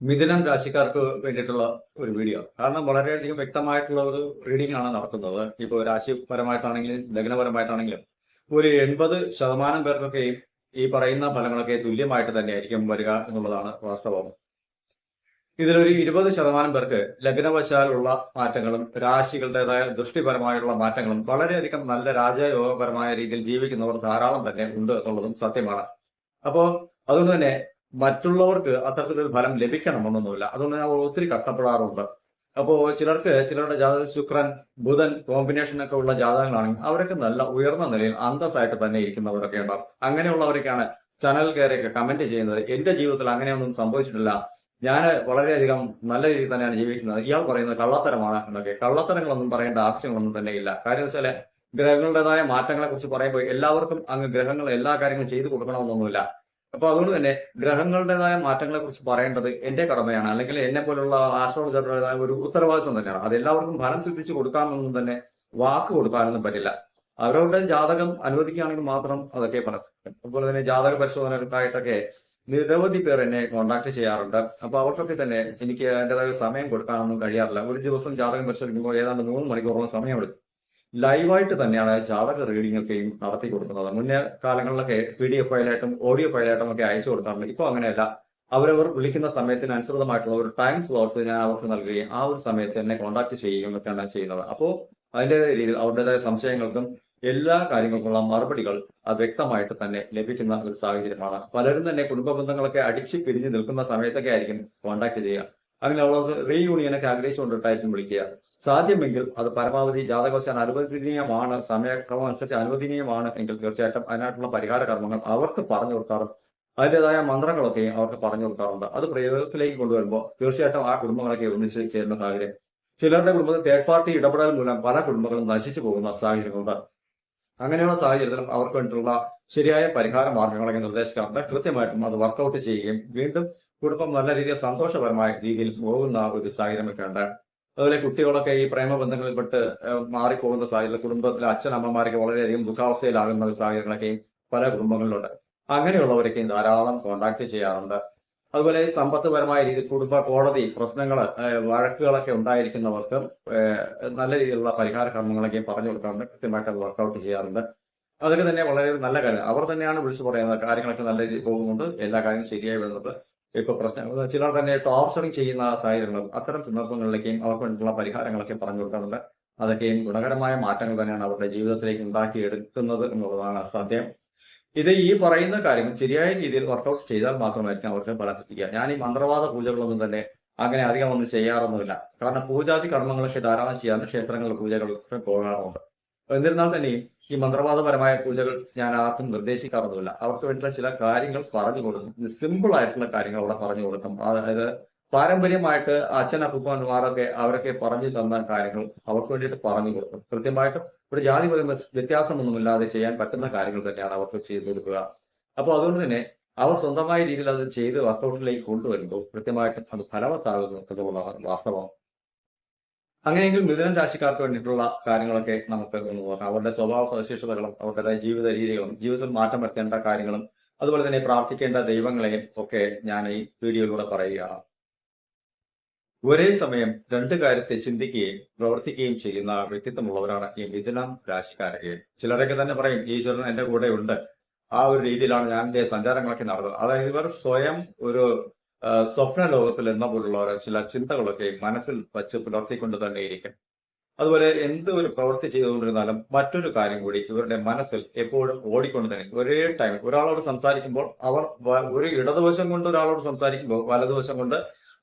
മിഥുനം രാശിക്കാർക്ക് വേണ്ടിയിട്ടുള്ള ഒരു വീഡിയോ കാരണം വളരെയധികം വ്യക്തമായിട്ടുള്ള ഒരു റീഡിംഗ് ആണ് നടത്തുന്നത്. ഇപ്പോൾ രാശിപരമായിട്ടാണെങ്കിലും ലഗ്നപരമായിട്ടാണെങ്കിലും ഒരു എൺപത് ശതമാനം പേർക്കൊക്കെ ഈ പറയുന്ന ഫലങ്ങളൊക്കെ തുല്യമായിട്ട് തന്നെയായിരിക്കും വരിക എന്നുള്ളതാണ് വാസ്തവം. ഇതിലൊരു ഇരുപത് ശതമാനം പേർക്ക് ലഗ്നവശാലുള്ള മാറ്റങ്ങളും രാശികളുടേതായ ദൃഷ്ടിപരമായുള്ള മാറ്റങ്ങളും വളരെയധികം നല്ല രാജയോഗപരമായ രീതിയിൽ ജീവിക്കുന്നവർ ധാരാളം തന്നെ ഉണ്ട് എന്നുള്ളതും സത്യമാണ്. അപ്പോ അതുകൊണ്ട് തന്നെ മറ്റുള്ളവർക്ക് അത്തരത്തിലൊരു ഫലം ലഭിക്കണമെന്നൊന്നുമില്ല. അതുകൊണ്ട് ഞാൻ ഒത്തിരി കഷ്ടപ്പെടാറുണ്ട്. അപ്പോൾ ചിലർക്ക് ചിലരുടെ ജാതക ശുക്രൻ ബുധൻ കോമ്പിനേഷൻ ഒക്കെ ഉള്ള ജാതകങ്ങളാണെങ്കിൽ അവരൊക്കെ നല്ല ഉയർന്ന നിലയിൽ അന്തസ്സായിട്ട് തന്നെ ഇരിക്കുന്നവരൊക്കെ ഉണ്ടാവും. അങ്ങനെയുള്ളവരൊക്കെയാണ് ചാനൽ കയറിയൊക്കെ കമന്റ് ചെയ്യുന്നത്. എന്റെ ജീവിതത്തിൽ അങ്ങനെയൊന്നും സംഭവിച്ചിട്ടില്ല. ഞാൻ വളരെയധികം നല്ല രീതിയിൽ തന്നെയാണ് ജീവിക്കുന്നത്. ഇയാൾ പറയുന്നത് കള്ളത്തരമാണ് എന്നൊക്കെ. കള്ളത്തരങ്ങളൊന്നും പറയേണ്ട ആവശ്യങ്ങളൊന്നും തന്നെ ഇല്ല. കാര്യം വെച്ചാൽ ഗ്രഹങ്ങളുടേതായ മാറ്റങ്ങളെ കുറിച്ച് പറയുമ്പോൾ എല്ലാവർക്കും അങ്ങ് ഗ്രഹങ്ങൾ എല്ലാ കാര്യങ്ങളും ചെയ്തു കൊടുക്കണമെന്നൊന്നുമില്ല. അപ്പൊ അതുകൊണ്ട് തന്നെ ഗ്രഹങ്ങളുടേതായ മാറ്റങ്ങളെ കുറിച്ച് പറയേണ്ടത് എന്റെ കടമയാണ്. അല്ലെങ്കിൽ എന്നെ പോലുള്ള ആസ്ട്രോളജറുടേതായ ഒരു ഉത്തരവാദിത്വം തന്നെയാണ്. അത് എല്ലാവർക്കും ഫലം സിദ്ധിച്ച് കൊടുക്കാമെന്നും തന്നെ വാക്ക് കൊടുക്കാനൊന്നും പറ്റില്ല. അവരവരുടെ ജാതകം അനുവദിക്കുകയാണെങ്കിൽ മാത്രം അതൊക്കെ പറഞ്ഞു. അതുപോലെ തന്നെ ജാതക പരിശോധനകൾക്കായിട്ടൊക്കെ നിരവധി പേർ എന്നെ കോണ്ടാക്ട് ചെയ്യാറുണ്ട്. അപ്പൊ അവർക്കൊക്കെ തന്നെ എനിക്ക് അതിന്റെതായ സമയം കൊടുക്കാനൊന്നും കഴിയാറില്ല. ഒരു ദിവസം ജാതകം പരിശോധിക്കുമ്പോൾ ഏതാണ്ട് മൂന്ന് മണിക്കൂറോളം സമയമെടുക്കും. ലൈവായിട്ട് തന്നെയാണ് ജാതക റീഡിംഗ് ഒക്കെയും നടത്തി കൊടുക്കുന്നത്. മുന്നേ കാലങ്ങളിലൊക്കെ പി ഡി എഫ് ഫയലായിട്ടും ഓഡിയോ ഫയലായിട്ടും ഒക്കെ അയച്ചു കൊടുക്കാറുണ്ട്. ഇപ്പോൾ അങ്ങനെയല്ല. അവരവർ വിളിക്കുന്ന സമയത്തിന് അനുസൃതമായിട്ടുള്ള ഒരു ടൈം സ്ലോട്ട് ഞാൻ അവർക്ക് നൽകുകയും ആ ഒരു സമയത്ത് എന്നെ കോൺടാക്ട് ചെയ്യുകയും ഒക്കെയാണ് ചെയ്യുന്നത്. അപ്പോൾ അതിന്റെതായ രീതിയിൽ അവരുടേതായ സംശയങ്ങൾക്കും എല്ലാ കാര്യങ്ങൾക്കുള്ള മറുപടികൾ അത് വ്യക്തമായിട്ട് തന്നെ ലഭിക്കുന്ന ഒരു സാഹചര്യമാണ്. പലരും തന്നെ കുടുംബ ബന്ധങ്ങളൊക്കെ അടിച്ചു പിരിഞ്ഞു നിൽക്കുന്ന സമയത്തൊക്കെ ആയിരിക്കും കോൺടാക്ട് ചെയ്യുക. അങ്ങനെ അവർക്ക് റീയൂണിയനൊക്കെ ആഗ്രഹിച്ചുകൊണ്ടിട്ടായിരിക്കും വിളിക്കുക. സാധ്യമെങ്കിൽ അത് പരമാവധി ജാതകവശാൽ അനുവദനീയമാണ് സമയക്രമം അനുസരിച്ച് അനുവദനീയമാണ് എങ്കിൽ തീർച്ചയായിട്ടും അതിനായിട്ടുള്ള പരിഹാര കർമ്മങ്ങൾ അവർക്ക് പറഞ്ഞു കൊടുക്കാറുണ്ട്. അതിന്റെതായ മന്ത്രങ്ങളൊക്കെ അവർക്ക് പറഞ്ഞു കൊടുക്കാറുണ്ട്. അത് പ്രയോഗത്തിലേക്ക് കൊണ്ടുവരുമ്പോൾ തീർച്ചയായിട്ടും ആ കുടുംബങ്ങളൊക്കെ ഒന്നിച്ച് ചേരുന്ന സാഹചര്യം. ചിലരുടെ കുടുംബത്തിൽ തേർഡ് പാർട്ടി ഇടപെടൽ മൂലം പല കുടുംബങ്ങളും നശിച്ചു പോകുന്ന സാഹചര്യങ്ങളുണ്ട്. അങ്ങനെയുള്ള സാഹചര്യത്തിലും അവർക്ക് വേണ്ടിയിട്ടുള്ള ശരിയായ പരിഹാര മാർഗങ്ങളൊക്കെ നിർദ്ദേശിക്കാറുണ്ട്. കൃത്യമായിട്ടും അത് വർക്കൗട്ട് ചെയ്യുകയും വീണ്ടും കുടുംബം നല്ല രീതിയിൽ സന്തോഷപരമായ രീതിയിൽ പോകുന്ന ഒരു സാഹചര്യമൊക്കെ ഉണ്ട്. അതുപോലെ കുട്ടികളൊക്കെ ഈ പ്രേമബന്ധങ്ങളിൽപ്പെട്ട് പെട്ട് മാറിപ്പോകുന്ന സാഹചര്യം കുടുംബത്തിലെ അച്ഛനമ്മമാരൊക്കെ വളരെയധികം ദുഃഖാവസ്ഥയിലാകുന്ന ഒരു സാഹചര്യങ്ങളൊക്കെയും പല കുടുംബങ്ങളിലുണ്ട്. അങ്ങനെയുള്ളവരൊക്കെയും ധാരാളം കോണ്ടാക്ട് ചെയ്യാറുണ്ട്. അതുപോലെ സമ്പത്തുപരമായ രീതിയിൽ കുടുംബ കോടതി പ്രശ്നങ്ങൾ വഴക്കുകളൊക്കെ ഉണ്ടായിരിക്കുന്നവർക്ക് നല്ല രീതിയിലുള്ള പരിഹാര കർമ്മങ്ങളൊക്കെ പറഞ്ഞു കൊടുക്കാറുണ്ട്. കൃത്യമായിട്ട് അത് വർക്കൗട്ട് ചെയ്യാറുണ്ട്. അതൊക്കെ തന്നെ വളരെ നല്ല കാര്യം. അവർ തന്നെയാണ് വിളിച്ചു പറയുന്നത്. കാര്യങ്ങളൊക്കെ നല്ല രീതിയിൽ പോകുന്നുണ്ട്. എല്ലാ കാര്യങ്ങളും ശരിയായി വരുന്നുണ്ട്. ഇപ്പൊ പ്രശ്നങ്ങൾ ചിലർ തന്നെ ടോർച്ചറിങ് ചെയ്യുന്ന സാഹചര്യങ്ങളും അത്തരം സന്ദർഭങ്ങളിലേക്കും അവർക്ക് വേണ്ടിയിട്ടുള്ള പരിഹാരങ്ങളൊക്കെ പറഞ്ഞു കൊടുക്കാറുണ്ട്. അതൊക്കെയും ഗുണകരമായ മാറ്റങ്ങൾ തന്നെയാണ് അവരുടെ ജീവിതത്തിലേക്ക് ഉണ്ടാക്കിയെടുക്കുന്നത് എന്നുള്ളതാണ് സത്യം. ഇത് ഈ പറയുന്ന കാര്യങ്ങൾ ശരിയായ രീതിയിൽ വർക്കൗട്ട് ചെയ്താൽ മാത്രമായിരിക്കും അവർക്ക് ഫലം ഞാൻ ഈ മന്ത്രവാദ പൂജകളൊന്നും തന്നെ അങ്ങനെ അധികം ഒന്നും ചെയ്യാറൊന്നുമില്ല. കാരണം പൂജാതി കർമ്മങ്ങളൊക്കെ ധാരാളം ചെയ്യാറുണ്ട് ക്ഷേത്രങ്ങളിൽ പൂജകളൊക്കെ പോകാറുണ്ട്. എന്നിരുന്നാൽ തന്നെയും ഈ മന്ത്രവാദപരമായ പൂജകൾ ഞാൻ ആർക്കും നിർദ്ദേശിക്കാറൊന്നുമില്ല. അവർക്ക് വേണ്ടിയിട്ടുള്ള ചില കാര്യങ്ങൾ പറഞ്ഞു കൊടുക്കും. സിമ്പിൾ ആയിട്ടുള്ള കാര്യങ്ങൾ അവിടെ പറഞ്ഞു കൊടുക്കും. അതായത് പാരമ്പര്യമായിട്ട് അച്ഛൻ അപ്പുപ്പന്മാരൊക്കെ അവരൊക്കെ പറഞ്ഞു തന്ന കാര്യങ്ങൾ അവർക്ക് വേണ്ടിയിട്ട് പറഞ്ഞു കൊടുക്കും. കൃത്യമായിട്ടും ഒരു ജാതി പോലും വ്യത്യാസമൊന്നുമില്ലാതെ ചെയ്യാൻ പറ്റുന്ന കാര്യങ്ങൾ തന്നെയാണ് അവർക്ക് ചെയ്തു കൊടുക്കുക. അപ്പോൾ അതുകൊണ്ട് തന്നെ അവർ സ്വന്തമായ രീതിയിൽ അത് ചെയ്ത് വർക്കൗട്ടിലേക്ക് കൊണ്ടുവരുമ്പോൾ കൃത്യമായിട്ട് അത് ഫലവത്താകുന്നു എന്നുള്ളതാണ് വാസ്തവം. അങ്ങനെയെങ്കിൽ മിഥുനൻ രാശിക്കാർക്ക് വേണ്ടിയിട്ടുള്ള കാര്യങ്ങളൊക്കെ നമുക്ക് ഒന്ന് നോക്കാം. അവരുടെ സ്വഭാവ സവിശേഷതകളും അവരുടേതായ ജീവിത രീതികളും ജീവിതത്തിൽ മാറ്റം വരുത്തേണ്ട കാര്യങ്ങളും അതുപോലെ തന്നെ പ്രാർത്ഥിക്കേണ്ട ദൈവങ്ങളെയും ഒക്കെ ഞാൻ ഈ വീഡിയോയിലൂടെ പറയുകയാണ്. ഒരേ സമയം രണ്ട് കാര്യത്തെ ചിന്തിക്കുകയും പ്രവർത്തിക്കുകയും ചെയ്യുന്ന വ്യക്തിത്വമുള്ളവരാണ് ഈ മിഥുനം രാശിക്കാരൊക്കെ. ചിലരൊക്കെ തന്നെ പറയും ഈശ്വരൻ എന്റെ കൂടെ ഉണ്ട് ആ ഒരു രീതിയിലാണ് ഞാൻ എന്റെ സഞ്ചാരങ്ങളൊക്കെ നടന്നത് അതായത് ഇവർ സ്വയം ഒരു സ്വപ്ന ലോകത്തിൽ എന്ന പോലുള്ള ചില ചിന്തകളൊക്കെ മനസ്സിൽ വച്ച് പുലർത്തിക്കൊണ്ട് തന്നെ ഇരിക്കും. അതുപോലെ എന്ത് ഒരു പ്രവൃത്തി ചെയ്തുകൊണ്ടിരുന്നാലും മറ്റൊരു കാര്യം കൂടി ഇവരുടെ മനസ്സിൽ എപ്പോഴും ഓടിക്കൊണ്ട് തന്നെ ഒരേ ടൈം ഒരാളോട് സംസാരിക്കുമ്പോൾ അവർ ഒരു ഇടതുവശം കൊണ്ട് ഒരാളോട് സംസാരിക്കുമ്പോൾ വലതുവശം കൊണ്ട്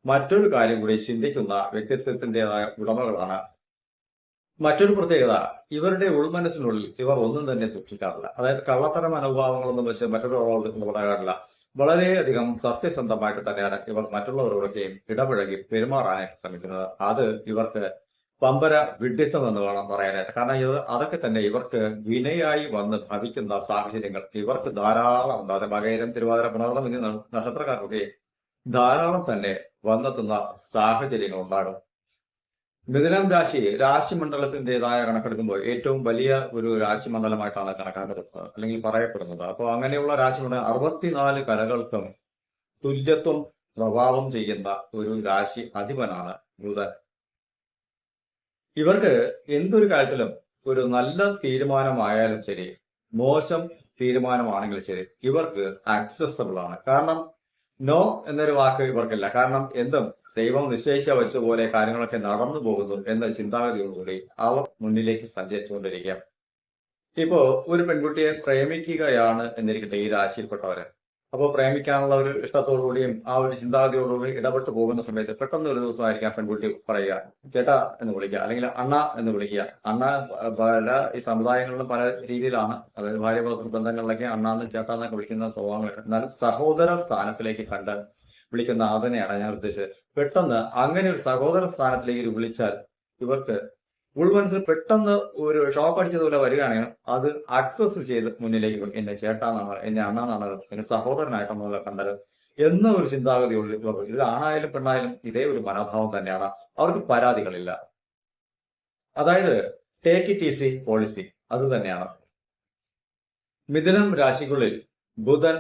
മറ്റൊരു കാര്യം കൂടി ചിന്തിക്കുന്ന വ്യക്തിത്വത്തിന്റെതായ ഉടമകളാണ്. മറ്റൊരു പ്രത്യേകത ഇവരുടെ ഉൾമനസ്സിനുള്ളിൽ ഇവർ ഒന്നും തന്നെ സൂക്ഷിക്കാറില്ല. അതായത് കള്ളത്തര മനോഭാവങ്ങളൊന്നും വെച്ച് മറ്റൊരാളോട് ഇടപെടാറില്ല വളരെയധികം സത്യസന്ധമായിട്ട് തന്നെയാണ് ഇവർ മറ്റുള്ളവരോടൊക്കെയും ഇടപഴകി പെരുമാറാനായിട്ട് ശ്രമിക്കുന്നത്. അത് ഇവർക്ക് പമ്പര വിഡ്ഢിത്തം എന്ന് വേണം പറയാനായിട്ട്. കാരണം ഇത് അതൊക്കെ തന്നെ ഇവർക്ക് വിനയായി വന്ന് ഭവിക്കുന്ന സാഹചര്യങ്ങൾ. ഇവർക്ക് ധാരാളം ഉണ്ട്. അത് മകയിരം തിരുവാതിര പുണർന്നം നക്ഷത്രക്കാർക്കൊക്കെ ധാരാളം തന്നെ വന്നെത്തുന്ന സാഹചര്യങ്ങൾ ഉണ്ടാകും. മിഥുനം രാശി രാശിമണ്ഡലത്തിന്റെതായ കണക്കെടുക്കുമ്പോൾ ഏറ്റവും വലിയ ഒരു രാശിമണ്ഡലമായിട്ടാണ് കണക്കാക്കപ്പെടുന്നത് അല്ലെങ്കിൽ പറയപ്പെടുന്നത്. അപ്പോൾ അങ്ങനെയുള്ള രാശിമണ്ഡലം അറുപത്തിനാല് കലകൾക്കും തുല്യത്വം പ്രഭാവം ചെയ്യുന്ന ഒരു രാശി അധിപനാണ് ബുധൻ. ഇവർക്ക് എന്തൊരു കാര്യത്തിലും ഒരു നല്ല തീരുമാനമായാലും ശരി മോശം തീരുമാനമാണെങ്കിലും ശരി ഇവർക്ക് ആക്സസബിൾ ആണ്. കാരണം നോ എന്നൊരു വാക്ക് ഇവർക്കില്ല. കാരണം എന്തും ദൈവം നിശ്ചയിച്ച വെച്ച പോലെ കാര്യങ്ങളൊക്കെ നടന്നു പോകുന്നു എന്ന ചിന്താഗതിയോടുകൂടി അവർ മുന്നിലേക്ക് സഞ്ചരിച്ചുകൊണ്ടിരിക്കുക. ഇപ്പോ ഒരു പെൺകുട്ടിയെ പ്രേമിക്കുകയാണ് എന്നിരിക്കട്ടെ ഈ രാശിയിൽപ്പെട്ടവര്. അപ്പോൾ പ്രേമിക്കാനുള്ള ഒരു ഇഷ്ടത്തോടുകൂടിയും ആ ഒരു ചിന്താഗതിയോടുകൂടി ഇടപെട്ട് പോകുന്ന സമയത്ത് പെട്ടെന്ന് ഒരു ദിവസമായിരിക്കാം പെൺകുട്ടി പറയുക ചേട്ടാ എന്ന് വിളിക്കുക അല്ലെങ്കിൽ അണ്ണ എന്ന് വിളിക്കുക. അണ്ണ പല ഈ സമുദായങ്ങളിലും പല രീതിയിലാണ് അതായത് ഭാര്യ ബന്ധങ്ങളിലൊക്കെ അണ്ണ എന്ന് ചേട്ടാ എന്നൊക്കെ വിളിക്കുന്ന സ്വഭാവങ്ങൾ. എന്നാലും സഹോദര സ്ഥാനത്തിലേക്ക് കണ്ട് വിളിക്കുന്ന അതിനെയാണ് ഞാൻ ഉദ്ദേശിച്ചത്. പെട്ടെന്ന് അങ്ങനെ ഒരു സഹോദര സ്ഥാനത്തിലേക്ക് വിളിച്ചാൽ ഇവർക്ക് ഉൾമനസ്സിൽ പെട്ടെന്ന് ഒരു ഷോക്ക് അടിച്ചതുപോലെ വരികയാണെങ്കിൽ അത് അക്സസ് ചെയ്ത് മുന്നിലേക്ക് വരും. എന്റെ ചേട്ടാന്നാണ് എന്റെ അണ്ണാന്നാണ് എന്റെ സഹോദരനായിട്ടാണ് കണ്ടത് എന്ന ഒരു ചിന്താഗതി ഉള്ളിൽ ഇവർക്ക്. ഇത് ആണായാലും പെണ്ണായാലും ഇതേ ഒരു മനോഭാവം തന്നെയാണ്. അവർക്ക് പരാതികളില്ല. അതായത് ടേക്ക് ഇറ്റ് ഈസി പോളിസി അത് തന്നെയാണ്. മിഥുനം രാശിക്കുള്ളിൽ ബുധൻ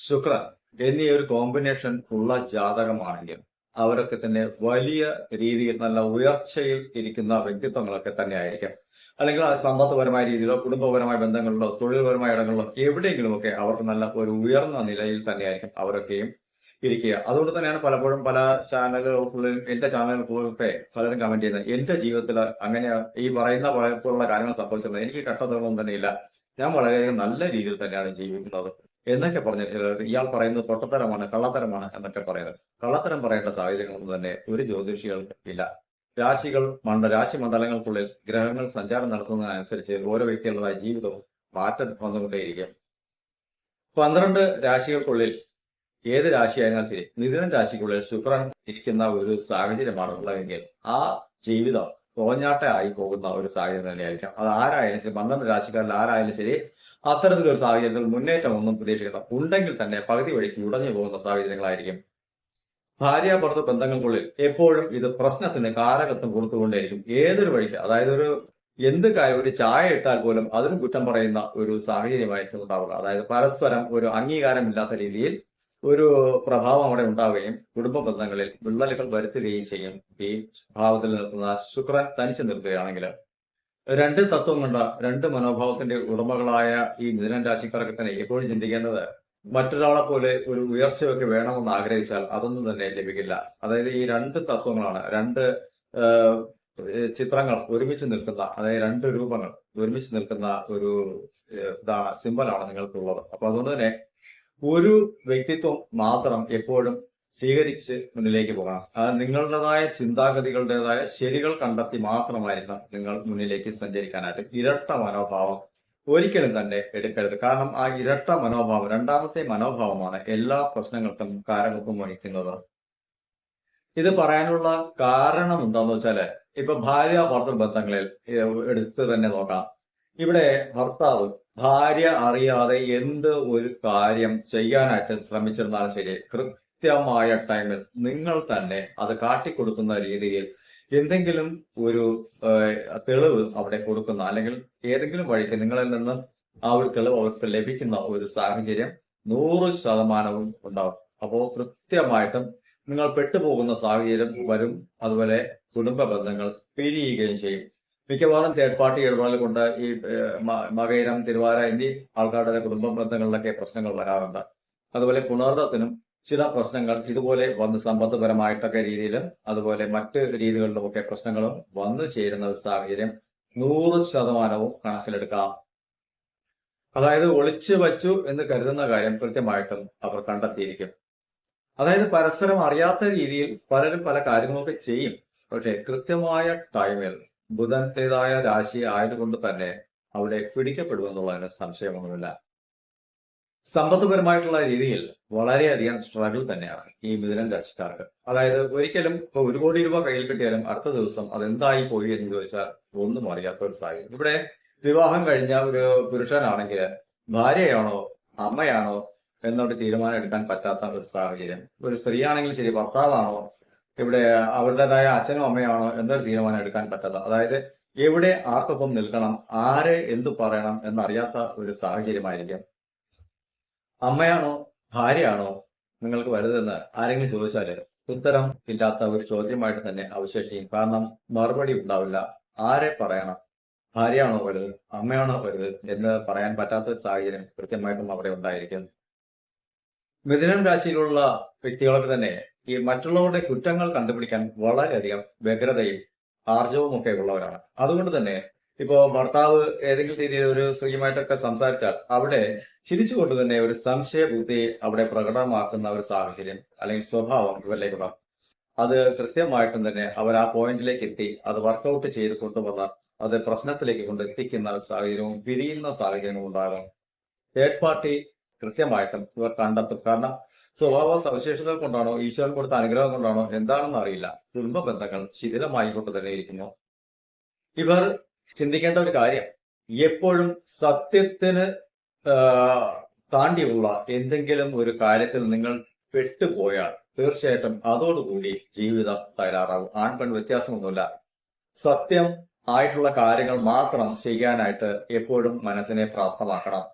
ശുക്രൻ എന്നീ ഒരു കോമ്പിനേഷൻ ഉള്ള ജാതകമാണെങ്കിൽ അവരൊക്കെ തന്നെ വലിയ രീതിയിൽ നല്ല ഉയർച്ചയിൽ ഇരിക്കുന്ന വ്യക്തിത്വങ്ങളൊക്കെ തന്നെ ആയിരിക്കും. അല്ലെങ്കിൽ ആ സമ്പത്തപരമായ രീതിയിലോ കുടുംബപരമായ ബന്ധങ്ങളിലോ തൊഴിൽപരമായ ഇടങ്ങളിലോ എവിടെയെങ്കിലുമൊക്കെ അവർക്ക് നല്ല ഒരു ഉയർന്ന നിലയിൽ തന്നെയായിരിക്കും അവരൊക്കെയും ഇരിക്കുക. അതുകൊണ്ട് തന്നെയാണ് പലപ്പോഴും പല ചാനലുകൾക്കുള്ളിലും എന്റെ ചാനലുകൾക്കൊക്കെ പലരും കമന്റ് ചെയ്യുന്നത്. എന്റെ ജീവിതത്തിൽ അങ്ങനെ ഈ പറയുന്ന പോലുള്ള കാര്യങ്ങൾ സംഭവിച്ചിട്ടുണ്ട് എനിക്ക് കട്ടതൊന്നും തന്നെയില്ല ഞാൻ വളരെയധികം നല്ല രീതിയിൽ തന്നെയാണ് ജീവിക്കുന്നത്. എന്നൊക്കെ പറഞ്ഞ ഇയാൾ പറയുന്നത് പൊട്ടത്തരമാണ് കള്ളത്തരമാണ് എന്നൊക്കെ പറയുന്നത്. കള്ളത്തരം പറയേണ്ട സാഹചര്യങ്ങളൊന്നും തന്നെ ഒരു ജ്യോതിഷികൾക്ക് ഇല്ല. രാശികൾ മണ്ഡ രാശി മണ്ഡലങ്ങൾക്കുള്ളിൽ ഗ്രഹങ്ങൾ സഞ്ചാരം നടത്തുന്നതിനനുസരിച്ച് ഓരോ വ്യക്തികളുടെ ജീവിതവും മാറ്റം വന്നുകൊണ്ടേയിരിക്കും പന്ത്രണ്ട് രാശികൾക്കുള്ളിൽ ഏത് രാശിയായാലും ശരി മിഥുനൻ രാശിക്കുള്ളിൽ ശുക്രൻ ഇരിക്കുന്ന ഒരു സാഹചര്യമാണ് ഉള്ളതെങ്കിൽ ആ ജീവിതം തോഞ്ഞാട്ടയായി പോകുന്ന ഒരു സാഹചര്യം തന്നെയായിരിക്കും. അത് ആരായാലും ശരി പന്ത്രണ്ട് രാശിക്കാരിൽ ആരായാലും ശരി അത്തരത്തിലൊരു സാഹചര്യത്തിൽ മുന്നേറ്റം ഒന്നും പ്രതീക്ഷിക്കണം ഉണ്ടെങ്കിൽ തന്നെ പകുതി വഴിക്ക് ഉടഞ്ഞു പോകുന്ന സാഹചര്യങ്ങളായിരിക്കും. ഭാര്യ ഭർത്ത ബന്ധങ്ങൾക്കുള്ളിൽ എപ്പോഴും ഇത് പ്രശ്നത്തിന് കാരകത്വം കൊടുത്തുകൊണ്ടേയിരിക്കും. ഏതൊരു വഴിക്ക് അതായത് ഒരു എന്ത് കാര്യം ഒരു ചായ ഇട്ടാൽ പോലും അതിനും കുറ്റം പറയുന്ന ഒരു സാഹചര്യമായിരിക്കും ഉണ്ടാവുക. അതായത് പരസ്പരം ഒരു അംഗീകാരമില്ലാത്ത രീതിയിൽ ഒരു പ്രഭാവം അവിടെ ഉണ്ടാവുകയും കുടുംബ ബന്ധങ്ങളിൽ വിള്ളലുകൾ വരുത്തുകയും ചെയ്യും. ഈ ഭാവത്തിൽ നിൽക്കുന്ന ശുക്രൻ തനിച്ചു നിൽക്കുകയാണെങ്കിൽ രണ്ട് തത്വം കൊണ്ട രണ്ട് മനോഭാവത്തിന്റെ ഉടമകളായ ഈ മിഥുനൻ രാശിക്കാരൊക്കെ തന്നെ എപ്പോഴും ചിന്തിക്കേണ്ടത് മറ്റൊരാളെ പോലെ ഒരു ഉയർച്ചയൊക്കെ വേണമെന്ന് ആഗ്രഹിച്ചാൽ അതൊന്നും തന്നെ ലഭിക്കില്ല. അതായത് ഈ രണ്ട് തത്വങ്ങളാണ്. രണ്ട് ചിത്രങ്ങൾ ഒരുമിച്ച് നിൽക്കുന്ന അതായത് രണ്ട് രൂപങ്ങൾ ഒരുമിച്ച് നിൽക്കുന്ന ഒരു ഇതാണ് സിമ്പലാണ് നിങ്ങൾക്കുള്ളത്. അപ്പൊ അതുകൊണ്ട് തന്നെ ഒരു വ്യക്തിത്വം മാത്രം എപ്പോഴും സ്വീകരിച്ച് മുന്നിലേക്ക് പോകണം. നിങ്ങളുടേതായ ചിന്താഗതികളുടേതായ ശരികൾ കണ്ടെത്തി മാത്രമായിരിക്കണം നിങ്ങൾ മുന്നിലേക്ക് സഞ്ചരിക്കാനായിട്ട്. ഇരട്ട മനോഭാവം ഒരിക്കലും തന്നെ എടുക്കരുത്. കാരണം ആ ഇരട്ട മനോഭാവം രണ്ടാമത്തെ മനോഭാവമാണ് എല്ലാ പ്രശ്നങ്ങൾക്കും കാരകത്വം വഹിക്കുന്നത്. ഇത് പറയാനുള്ള കാരണം എന്താന്ന് വെച്ചാൽ ഇപ്പൊ ഭാര്യ ഭർത്തൃ ബന്ധങ്ങളിൽ എടുത്ത് തന്നെ നോക്കാം. ഇവിടെ ഭർത്താവ് ഭാര്യ അറിയാതെ എന്ത് ഒരു കാര്യം ചെയ്യാനായിട്ട് ശ്രമിച്ചിരുന്നാലും ശരി കൃത്യമായ ടൈമിൽ നിങ്ങൾ തന്നെ അത് കാട്ടിക്കൊടുക്കുന്ന രീതിയിൽ എന്തെങ്കിലും ഒരു തെളിവ് അവിടെ കൊടുക്കുന്ന അല്ലെങ്കിൽ ഏതെങ്കിലും വഴിക്ക് നിങ്ങളിൽ നിന്ന് ആ ഒരു തെളിവ് അവർക്ക് ലഭിക്കുന്ന ഒരു സാഹചര്യം നൂറ് ശതമാനവും ഉണ്ടാവും. അപ്പോൾ കൃത്യമായിട്ടും നിങ്ങൾ പെട്ടുപോകുന്ന സാഹചര്യം വരും. അതുപോലെ കുടുംബ ബന്ധങ്ങൾ പിരിയുകയും ചെയ്യും. മിക്കവാറും തേർഡ് പാർട്ടി ഇടപെടൽ കൊണ്ട് ഈ മകയിരം തിരുവാര എന്നീ ആൾക്കാരുടെ കുടുംബ ബന്ധങ്ങളിലൊക്കെ പ്രശ്നങ്ങൾ വരാറുണ്ട്. അതുപോലെ പുണർദത്തിനും ചില പ്രശ്നങ്ങൾ ഇതുപോലെ വന്ന് സമ്പദ്പരമായിട്ടൊക്കെ രീതിയിലും അതുപോലെ മറ്റ് രീതികളിലുമൊക്കെ പ്രശ്നങ്ങളും വന്നു ചേരുന്ന ഒരു സാഹചര്യം നൂറ് ശതമാനവും കണക്കിലെടുക്കാം. അതായത് ഒളിച്ചു വച്ചു എന്ന് കരുതുന്ന കാര്യം കൃത്യമായിട്ടും അവർ കണ്ടെത്തിയിരിക്കും. അതായത് പരസ്പരം അറിയാത്ത രീതിയിൽ പലരും പല കാര്യങ്ങളൊക്കെ ചെയ്യും. പക്ഷെ കൃത്യമായ ടൈമിൽ ബുധന്റേതായ രാശി ആയതുകൊണ്ട് തന്നെ അവിടെ പിടിക്കപ്പെടുമെന്നുള്ളതിന് സംശയമൊന്നുമില്ല. സമ്പത്തുപരമായിട്ടുള്ള രീതിയിൽ വളരെയധികം സ്ട്രഗിൾ തന്നെയാണ് ഈ മിഥുനം രാശിക്കാർക്ക്. അതായത് ഒരിക്കലും ഇപ്പൊ ഒരു കോടി രൂപ കയ്യിൽ കിട്ടിയാലും അടുത്ത ദിവസം അതെന്തായി പോയി എന്ന് ചോദിച്ചാൽ ഒന്നും അറിയാത്ത ഒരു സാഹചര്യം. ഇവിടെ വിവാഹം കഴിഞ്ഞ ഒരു പുരുഷനാണെങ്കിൽ ഭാര്യയാണോ അമ്മയാണോ എന്നൊരു തീരുമാനം എടുക്കാൻ പറ്റാത്ത ഒരു സാഹചര്യം. ഒരു സ്ത്രീയാണെങ്കിൽ ശരി ഭർത്താവാണോ ഇവിടെ അവരുടേതായ അച്ഛനോ അമ്മയാണോ എന്നൊരു തീരുമാനം എടുക്കാൻ പറ്റാത്ത. അതായത് എവിടെ ആർക്കൊപ്പം നിൽക്കണം ആരെ എന്തു പറയണം എന്നറിയാത്ത ഒരു സാഹചര്യമായിരിക്കും അമ്മയാണോ ഭാര്യയാണോ നിങ്ങൾക്ക് വലുതെന്ന് ആരെങ്കിലും ചോദിച്ചാൽ ഉത്തരം ഇല്ലാത്ത ഒരു ചോദ്യമായിട്ട് തന്നെ അവശേഷിക്കും. കാരണം മറുപടി ഉണ്ടാവില്ല. ആരെ പറയണം? ഭാര്യയാണോ വലുത് അമ്മയാണോ വലുത് എന്ന് പറയാൻ പറ്റാത്ത ഒരു സാഹചര്യം കൃത്യമായിട്ടും അവിടെ ഉണ്ടായിരിക്കും. മിഥുനം രാശിയിലുള്ള വ്യക്തികൾക്ക് തന്നെ ഈ മറ്റുള്ളവരുടെ കുറ്റങ്ങൾ കണ്ടുപിടിക്കാൻ വളരെയധികം വ്യഗ്രതയും ആർജവും ഒക്കെ ഉള്ളവരാണ്. അതുകൊണ്ട് തന്നെ ഇപ്പോ ഭർത്താവ് ഏതെങ്കിലും രീതിയിൽ ഒരു സ്ത്രീയുമായിട്ടൊക്കെ സംസാരിച്ചാൽ അവിടെ ചിരിച്ചുകൊണ്ട് തന്നെ ഒരു സംശയ ബുദ്ധി അവിടെ പ്രകടമാക്കുന്ന ഒരു സാഹചര്യം അല്ലെങ്കിൽ സ്വഭാവം ഇവരിലേക്കുള്ള അത് കൃത്യമായിട്ടും തന്നെ അവർ ആ പോയിന്റിലേക്ക് എത്തി അത് വർക്കൗട്ട് ചെയ്ത് കൊണ്ടുവന്ന് അത് പ്രശ്നത്തിലേക്ക് കൊണ്ട് എത്തിക്കുന്ന ഒരു സാഹചര്യവും പിരിയുന്ന സാഹചര്യവും ഉണ്ടാകും. തേർഡ് പാർട്ടി കൃത്യമായിട്ടും ഇവർ കണ്ടെത്തും. കാരണം സ്വഭാവ സവിശേഷതകൾ കൊണ്ടാണോ ഈശ്വരൻ കൊടുത്ത അനുഗ്രഹം കൊണ്ടാണോ എന്താണെന്ന് അറിയില്ല. കുടുംബ ബന്ധങ്ങൾ ശിഥിലമായിക്കൊണ്ട് തന്നെ ഇരിക്കുന്നു. ഇവർ ചിന്തിക്കേണ്ട ഒരു കാര്യം. എപ്പോഴും സത്യത്തിന് താണ്ടിയുള്ള എന്തെങ്കിലും ഒരു കാര്യത്തിൽ നിങ്ങൾ പെട്ടുപോയാൽ തീർച്ചയായിട്ടും അതോടുകൂടി ജീവിതം തയ്യാറാവും ആൺ പെൺ വ്യത്യാസമൊന്നുമില്ല. സത്യം ആയിട്ടുള്ള കാര്യങ്ങൾ മാത്രം ചെയ്യാനായിട്ട് എപ്പോഴും മനസ്സിനെ പ്രാപ്തമാക്കണം.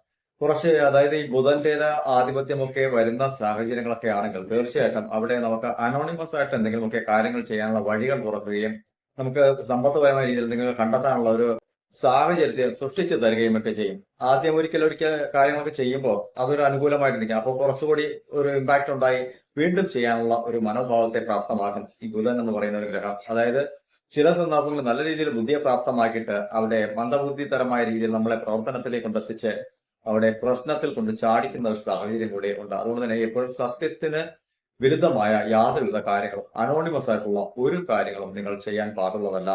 കുറച്ച് അതായത് ഈ ബുധന്റേത് ആധിപത്യമൊക്കെ വരുന്ന സാഹചര്യങ്ങളൊക്കെ ആണെങ്കിൽ തീർച്ചയായിട്ടും അവിടെ നമുക്ക് അനോണിമസ് ആയിട്ട് എന്തെങ്കിലുമൊക്കെ കാര്യങ്ങൾ ചെയ്യാനുള്ള വഴികൾ തുറക്കുകയും നമുക്ക് സമ്പത്തപരമായ രീതിയിൽ നിങ്ങൾ കണ്ടെത്താനുള്ള ഒരു സാഹചര്യത്തെ സൃഷ്ടിച്ചു തരികയും ഒക്കെ ചെയ്യും. ആദ്യം ഒരിക്കൽ ഒരിക്കൽ കാര്യങ്ങളൊക്കെ ചെയ്യുമ്പോൾ അതൊരു അനുകൂലമായിട്ടിരിക്കും അപ്പോൾ കുറച്ചുകൂടി ഒരു ഇമ്പാക്ട് ഉണ്ടായി വീണ്ടും ചെയ്യാനുള്ള ഒരു മനോഭാവത്തെ പ്രാപ്തമാക്കും ഈ ബുധൻ എന്ന് പറയുന്ന ഒരു ഗ്രഹം. അതായത് ചില സന്ദർഭങ്ങളിൽ നല്ല രീതിയിൽ ബുദ്ധിയെ പ്രാപ്തമാക്കിയിട്ട് അവിടെ മന്ദബുദ്ധിതരമായ രീതിയിൽ നമ്മളെ പ്രവർത്തനത്തിലേക്ക് കൊണ്ടെത്തിച്ച് അവിടെ പ്രശ്നത്തിൽ കൊണ്ട് ചാടിക്കുന്ന ഒരു സാഹചര്യം കൂടെ ഉണ്ട്. അതുകൊണ്ട് തന്നെ എപ്പോഴും സത്യത്തിന് വിരുദ്ധമായ യാതൊരുവിധ കാര്യങ്ങളും അനോണിമസ് ആയിട്ടുള്ള ഒരു കാര്യങ്ങളും നിങ്ങൾ ചെയ്യാൻ പാടുള്ളതല്ല.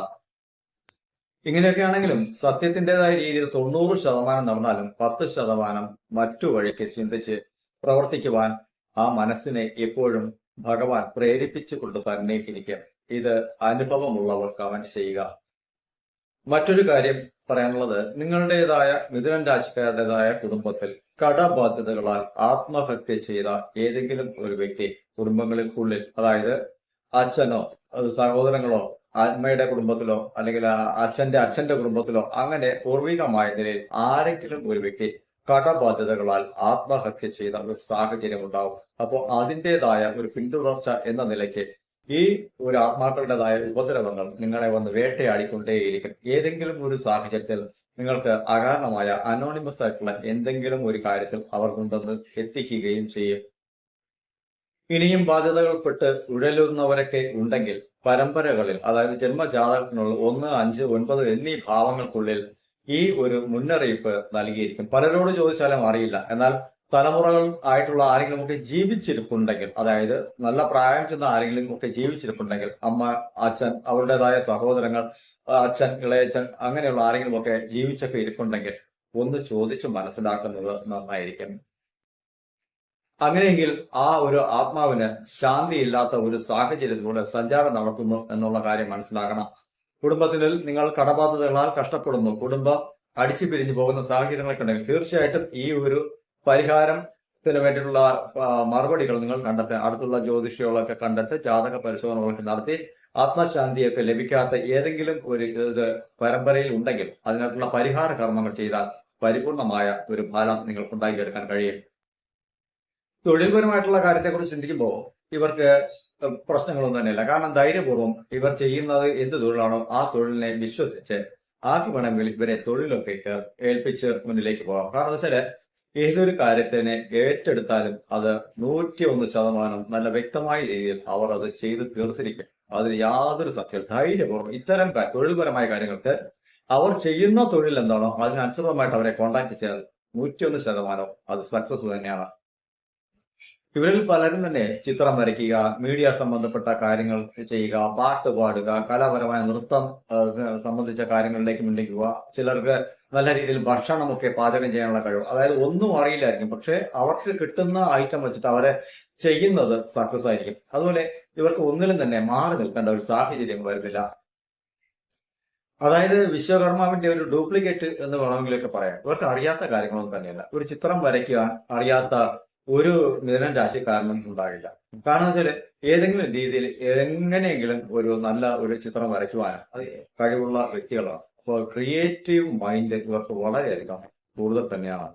ഇങ്ങനെയൊക്കെ ആണെങ്കിലും സത്യത്തിന്റേതായ രീതിയിൽ തൊണ്ണൂറ് ശതമാനം നടന്നാലും പത്ത് ശതമാനം മറ്റു വഴിക്ക് ചിന്തിച്ച് പ്രവർത്തിക്കുവാൻ ആ മനസ്സിനെ എപ്പോഴും ഭഗവാൻ പ്രേരിപ്പിച്ചു കൊണ്ട് തന്നെ ഇരിക്കും ഇത് അനുഭവമുള്ളവർക്ക് അവൻ ചെയ്യുക. മറ്റൊരു കാര്യം പറയാനുള്ളത് നിങ്ങളുടേതായ മിഥുനൻ രാശിക്കാരുടേതായ കുടുംബത്തിൽ കടബാധ്യതകളാൽ ആത്മഹത്യ ചെയ്ത ഏതെങ്കിലും ഒരു വ്യക്തി കുടുംബങ്ങൾക്കുള്ളിൽ അതായത് അച്ഛനോ സഹോദരങ്ങളോ അമ്മയുടെ കുടുംബത്തിലോ അല്ലെങ്കിൽ അച്ഛന്റെ അച്ഛന്റെ കുടുംബത്തിലോ അങ്ങനെ പൂർവികമായ നിലയിൽ ആരെങ്കിലും ഒരു വ്യക്തി കടബാധ്യതകളാൽ ആത്മഹത്യ ചെയ്ത ഒരു സാഹചര്യം ഉണ്ടാവും. അപ്പോൾ അതിന്റെതായ ഒരു പിന്തുടർച്ച എന്ന നിലയ്ക്ക് ഈ ഒരു ആത്മാക്കളുടേതായ ഉപദ്രവങ്ങൾ നിങ്ങളെ വന്ന് വേട്ടയാടിക്കൊണ്ടേയിരിക്കും. ഏതെങ്കിലും ഒരു സാഹചര്യത്തിൽ നിങ്ങൾക്ക് അകാരണമായ അനോണിമസ് ആയിട്ടുള്ള എന്തെങ്കിലും ഒരു കാര്യത്തിൽ അവർ കൊണ്ടുവന്ന് എത്തിക്കുകയും ചെയ്യും. ഇനിയും ബാധ്യതകൾപ്പെട്ട് ഉഴലുന്നവരൊക്കെ ഉണ്ടെങ്കിൽ പരമ്പരകളിൽ അതായത് ജന്മജാതകത്തിനുള്ള ഒന്ന് അഞ്ച് ഒൻപത് എന്നീ ഭാവങ്ങൾക്കുള്ളിൽ ഈ ഒരു മുന്നറിയിപ്പ് നൽകിയിരിക്കും. പലരോട് ചോദിച്ചാലും അറിയില്ല. എന്നാൽ തലമുറകൾ ആയിട്ടുള്ള ആരെങ്കിലും ഒക്കെ ജീവിച്ചിരിപ്പുണ്ടെങ്കിൽ അതായത് നല്ല പ്രായം ചെന്ന ആരെങ്കിലും ഒക്കെ ജീവിച്ചിരിപ്പുണ്ടെങ്കിൽ അമ്മ അച്ഛൻ അവരുടേതായ സഹോദരങ്ങൾ അച്ഛൻ ഇളയച്ഛൻ അങ്ങനെയുള്ള ആരെങ്കിലും ഒക്കെ ജീവിച്ചൊക്കെ ഇരിപ്പുണ്ടെങ്കിൽ ഒന്ന് ചോദിച്ചു മനസ്സിലാക്കുന്നത് നന്നായിരിക്കും. അങ്ങനെയെങ്കിൽ ആ ഒരു ആത്മാവിന് ശാന്തിയില്ലാത്ത ഒരു സാഹചര്യത്തിലൂടെ സഞ്ചാരം നടത്തുന്നു എന്നുള്ള കാര്യം മനസ്സിലാക്കണം. കുടുംബത്തിൽ നിങ്ങൾ കടബാധ്യതകളാൽ കഷ്ടപ്പെടുന്നു. കുടുംബം അടിച്ചു പിരിഞ്ഞു പോകുന്ന സാഹചര്യങ്ങളൊക്കെ ഉണ്ടെങ്കിൽ തീർച്ചയായിട്ടും ഈ ഒരു പരിഹാരം ത്തിന് വേണ്ടിയിട്ടുള്ള മറുപടികൾ നിങ്ങൾ കണ്ടെത്തുക. അടുത്തുള്ള ജ്യോതിഷികളൊക്കെ കണ്ടിട്ട് ജാതക പരിശോധനകളൊക്കെ നടത്തി ആത്മശാന്തിയൊക്കെ ലഭിക്കാത്ത ഏതെങ്കിലും ഒരു ഇത് പരമ്പരയിൽ ഉണ്ടെങ്കിൽ അതിനായിട്ടുള്ള പരിഹാര കർമ്മങ്ങൾ ചെയ്താൽ പരിപൂർണമായ ഒരു ഫലം നിങ്ങൾക്ക് ഉണ്ടാക്കിയെടുക്കാൻ കഴിയും. തൊഴിൽപരമായിട്ടുള്ള കാര്യത്തെക്കുറിച്ച് ചിന്തിക്കുമ്പോൾ ഇവർക്ക് പ്രശ്നങ്ങളൊന്നും തന്നെയില്ല. കാരണം ധൈര്യപൂർവം ഇവർ ചെയ്യുന്നത് എന്ത് തൊഴിലാണോ ആ തൊഴിലിനെ വിശ്വസിച്ച് ആർക്ക് വേണമെങ്കിൽ ഇവരെ തൊഴിലൊക്കെ ഏൽപ്പിച്ച് മുന്നിലേക്ക് പോകാം. കാരണം എന്ന് വെച്ചാൽ ഏതൊരു കാര്യത്തിനെ ഏറ്റെടുത്താലും അത് നൂറ്റി ഒന്ന് ശതമാനം നല്ല വ്യക്തമായ രീതിയിൽ അവർ അത് ചെയ്ത് തീർത്തിരിക്കും. അതിന് യാതൊരു സത്യം ധൈര്യപൂർവം ഇത്തരം തൊഴിൽപരമായ കാര്യങ്ങൾക്ക് അവർ ചെയ്യുന്ന തൊഴിൽ എന്താണോ അതിനനുസൃതമായിട്ട് അവരെ കോണ്ടാക്ട് ചെയ്താൽ നൂറ്റിയൊന്ന് ശതമാനം അത് സക്സസ് തന്നെയാണ്. ഇവരിൽ പലരും തന്നെ ചിത്രം വരയ്ക്കുക മീഡിയ സംബന്ധപ്പെട്ട കാര്യങ്ങൾ ചെയ്യുക പാട്ട് പാടുക കലാപരമായ നൃത്തം സംബന്ധിച്ച കാര്യങ്ങളിലേക്ക് മുന്നിക്കുക ചിലർക്ക് നല്ല രീതിയിൽ ഭക്ഷണമൊക്കെ പാചകം ചെയ്യാനുള്ള കഴിവ്. അതായത് ഒന്നും അറിയില്ലായിരിക്കും. പക്ഷെ അവർക്ക് കിട്ടുന്ന ഐറ്റം വെച്ചിട്ട് അവരെ ചെയ്യുന്നത് സക്സസ് ആയിരിക്കും. അതുപോലെ ഇവർക്ക് ഒന്നിലും തന്നെ മാറി നിൽക്കേണ്ട ഒരു സാഹചര്യം വരുന്നില്ല. അതായത് വിശ്വകർമാവിന്റെ ഒരു ഡ്യൂപ്ലിക്കേറ്റ് എന്ന് വേണമെങ്കിലൊക്കെ പറയാം. ഇവർക്ക് അറിയാത്ത കാര്യങ്ങളൊന്നും തന്നെയല്ല. ഒരു ചിത്രം വരയ്ക്കുവാൻ അറിയാത്ത ഒരു മിഥുനം രാശിക്കാരനും ഉണ്ടാകില്ല. കാരണം വെച്ചാൽ ഏതെങ്കിലും രീതിയിൽ എങ്ങനെയെങ്കിലും ഒരു നല്ല ഒരു ചിത്രം വരയ്ക്കുവാനും അത് കഴിവുള്ള വ്യക്തികളാണ്. അപ്പോൾ ക്രിയേറ്റീവ് മൈൻഡ് ഇവർക്ക് വളരെയധികം കൂടുതൽ തന്നെയാണ്.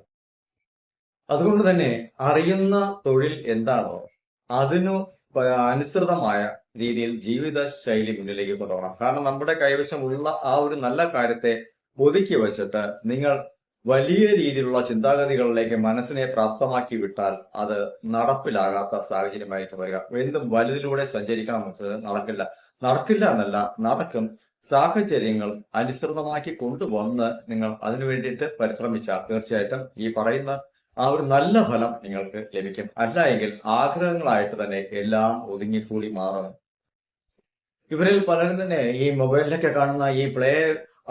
അതുകൊണ്ട് തന്നെ അറിയുന്ന തൊഴിൽ എന്താണോ അതിനു അനുസൃതമായ രീതിയിൽ ജീവിത ശൈലി മുന്നിലേക്ക് കൊണ്ടുപോകണം. കാരണം നമ്മുടെ കൈവശമുള്ള ആ ഒരു നല്ല കാര്യത്തെ ഒതുക്കി വെച്ചിട്ട് നിങ്ങൾ വലിയ രീതിയിലുള്ള ചിന്താഗതികളിലേക്ക് മനസ്സിനെ പ്രാപ്തമാക്കി വിട്ടാൽ അത് നടപ്പിലാകാത്ത സാഹചര്യമായിട്ട് വരിക. എന്തും വലുതിലൂടെ സഞ്ചരിക്കണം നടക്കില്ല. നടക്കില്ല എന്നല്ല നടക്കും. സാഹചര്യങ്ങൾ അനുസൃതമാക്കി കൊണ്ടുവന്ന് നിങ്ങൾ അതിനു വേണ്ടിയിട്ട് പരിശ്രമിച്ചാൽ തീർച്ചയായിട്ടും ഈ പറയുന്ന ആ ഒരു നല്ല ഫലം നിങ്ങൾക്ക് ലഭിക്കും. അല്ല എങ്കിൽ ആഗ്രഹങ്ങളായിട്ട് തന്നെ എല്ലാം ഒതുങ്ങിക്കൂടി മാറും. ഇവരിൽ പലരും തന്നെ ഈ മൊബൈലിലൊക്കെ കാണുന്ന ഈ പ്ലേ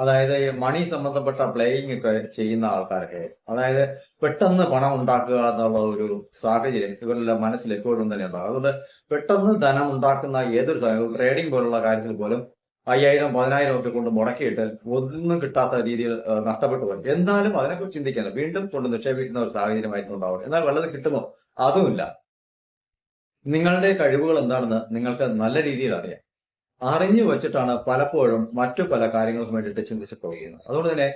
അതായത് മണി സംബന്ധപ്പെട്ട പ്ലേയിങ് ഒക്കെ ചെയ്യുന്ന ആൾക്കാരൊക്കെ അതായത് പെട്ടെന്ന് പണം ഉണ്ടാക്കുക എന്നുള്ള ഒരു സാഹചര്യം ഇവരുടെ മനസ്സിൽ എപ്പോഴും തന്നെ ഉണ്ടാകും. അതുകൊണ്ട് പെട്ടെന്ന് ധനം ഉണ്ടാക്കുന്ന ഏതൊരു ട്രേഡിംഗ് പോലുള്ള കാര്യത്തിൽ പോലും അയ്യായിരം പതിനായിരം ഒക്കെ കൊണ്ട് മുടക്കിയിട്ട് ഒന്നും കിട്ടാത്ത രീതിയിൽ നഷ്ടപ്പെട്ടു പോകും എന്നാലും അതിനെക്കുറിച്ച് ചിന്തിക്കുന്നത് വീണ്ടും കൊണ്ട് നിക്ഷേപിക്കുന്ന ഒരു സാഹചര്യമായിട്ട് ഉണ്ടാവും എന്നാൽ വെള്ളം കിട്ടുമോ? അതുമില്ല. നിങ്ങളുടെ കഴിവുകൾ എന്താണെന്ന് നിങ്ങൾക്ക് നല്ല രീതിയിൽ അറിയാം. അറിഞ്ഞു വെച്ചിട്ടാണ് പലപ്പോഴും മറ്റു പല കാര്യങ്ങൾക്കും വേണ്ടിയിട്ട് ചിന്തിച്ചു പോകുന്നത് അതുകൊണ്ട് തന്നെ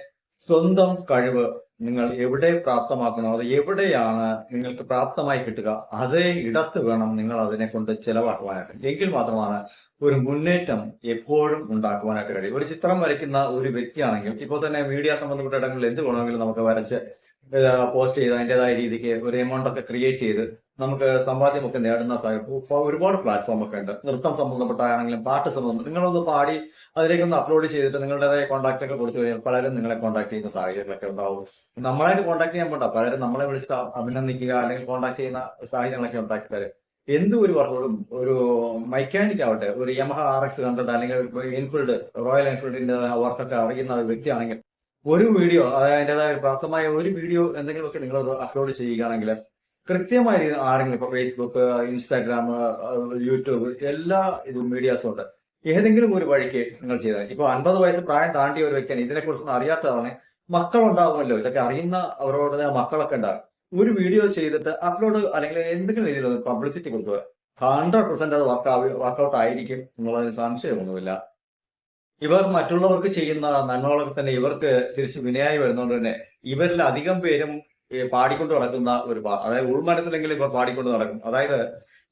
സ്വന്തം കഴിവ് നിങ്ങൾ എവിടെ പ്രാപ്തമാക്കണോ അത് എവിടെയാണ് നിങ്ങൾക്ക് പ്രാപ്തമായി കിട്ടുക അതേ ഇടത്ത് വേണം നിങ്ങൾ അതിനെ കൊണ്ട് ചെലവാക്കുവാനായിട്ട്. എങ്കിൽ മാത്രമാണ് ഒരു മുന്നേറ്റം എപ്പോഴും ഉണ്ടാക്കുവാനായിട്ട് കഴിയും. ഒരു ചിത്രം വരയ്ക്കുന്ന ഒരു വ്യക്തിയാണെങ്കിൽ ഇപ്പോൾ തന്നെ മീഡിയ സംബന്ധപ്പെട്ട ഇടങ്ങളിൽ എന്ത് വേണമെങ്കിലും നമുക്ക് വരച്ച് പോസ്റ്റ് ചെയ്ത് അതിന്റെതായ രീതിക്ക് ഒരു എമൗണ്ട് ഒക്കെ ക്രിയേറ്റ് ചെയ്ത് നമുക്ക് സമ്പാദ്യമൊക്കെ നേടുന്ന സാഹചര്യം. ഇപ്പൊ ഒരുപാട് പ്ലാറ്റ്ഫോം ഒക്കെ ഉണ്ട്. നൃത്തം സംബന്ധപ്പെട്ടാണെങ്കിലും പാട്ട് സംബന്ധം നിങ്ങളൊന്ന് പാടി അതിലേക്ക് ഒന്ന് അപ്ലോഡ് ചെയ്തിട്ട് നിങ്ങളുടേതായ കോൺടാക്ട് ഒക്കെ കൊടുത്തു കഴിഞ്ഞാൽ പലരും നിങ്ങളെ കോൺടാക്ട് ചെയ്യുന്ന സാഹചര്യങ്ങളൊക്കെ ഉണ്ടാവും. നമ്മളായിട്ട് കോൺടാക്ട് ചെയ്യാൻ പോണ്ട. പലരും നമ്മളെ വിളിച്ചിട്ട് അഭിനന്ദിക്കുക അല്ലെങ്കിൽ കോൺടാക്ട് ചെയ്യുന്ന സാഹചര്യങ്ങളൊക്കെ ഉണ്ടാക്കി തരും. എന്ത് ഒരു വർക്കോടും ഒരു മെക്കാനിക് ആവട്ടെ ഒരു യമഹ ആർ എക്സ് കണ്ടിട്ട് അല്ലെങ്കിൽ എൻഫീൽഡ് റോയൽ എൻഫീൽഡിന്റെ വർക്കൊക്കെ അറിയുന്ന ഒരു വ്യക്തിയാണെങ്കിൽ ഒരു വീഡിയോ അതായത് അതിന്റെതായ പ്രാപ്തമായ ഒരു വീഡിയോ എന്തെങ്കിലുമൊക്കെ നിങ്ങൾ അപ്ലോഡ് ചെയ്യുകയാണെങ്കിൽ കൃത്യമായ രീതിയിൽ ആരെങ്കിലും ഇപ്പൊ ഫേസ്ബുക്ക് ഇൻസ്റ്റാഗ്രാം യൂട്യൂബ് എല്ലാ ഇതും മീഡിയാസും ഉണ്ട്. ഏതെങ്കിലും ഒരു വഴിക്ക് നിങ്ങൾ ചെയ്താൽ ഇപ്പൊ അൻപത് വയസ്സ് പ്രായം താണ്ടിയ ഒരു വ്യക്തിയാണ്. ഇതിനെക്കുറിച്ചൊന്നും അറിയാത്തതാണ്. മക്കളുണ്ടാവുമല്ലോ. ഇതൊക്കെ അറിയുന്ന അവരോട് മക്കളൊക്കെ ഉണ്ടാകും. ഒരു വീഡിയോ ചെയ്തിട്ട് അപ്ലോഡ് അല്ലെങ്കിൽ എന്തെങ്കിലും രീതിയിൽ പബ്ലിസിറ്റി കൊടുക്കുക. ഹൺഡ്രഡ് പെർസെന്റ് അത് വർക്ക് വർക്കൗട്ട് ആയിരിക്കും എന്നുള്ളതിന് സംശയമൊന്നുമില്ല. ഇവർ മറ്റുള്ളവർക്ക് ചെയ്യുന്ന നന്മകളൊക്കെ തന്നെ ഇവർക്ക് തിരിച്ച് വിനയായി വരുന്നതുകൊണ്ട് തന്നെ ഇവരിൽ അധികം പേരും പാടിക്കൊണ്ട് നടക്കുന്ന ഒരു അതായത് ഉൾമനസ്സിലെങ്കിലും ഇവർ പാടിക്കൊണ്ട് നടക്കും. അതായത്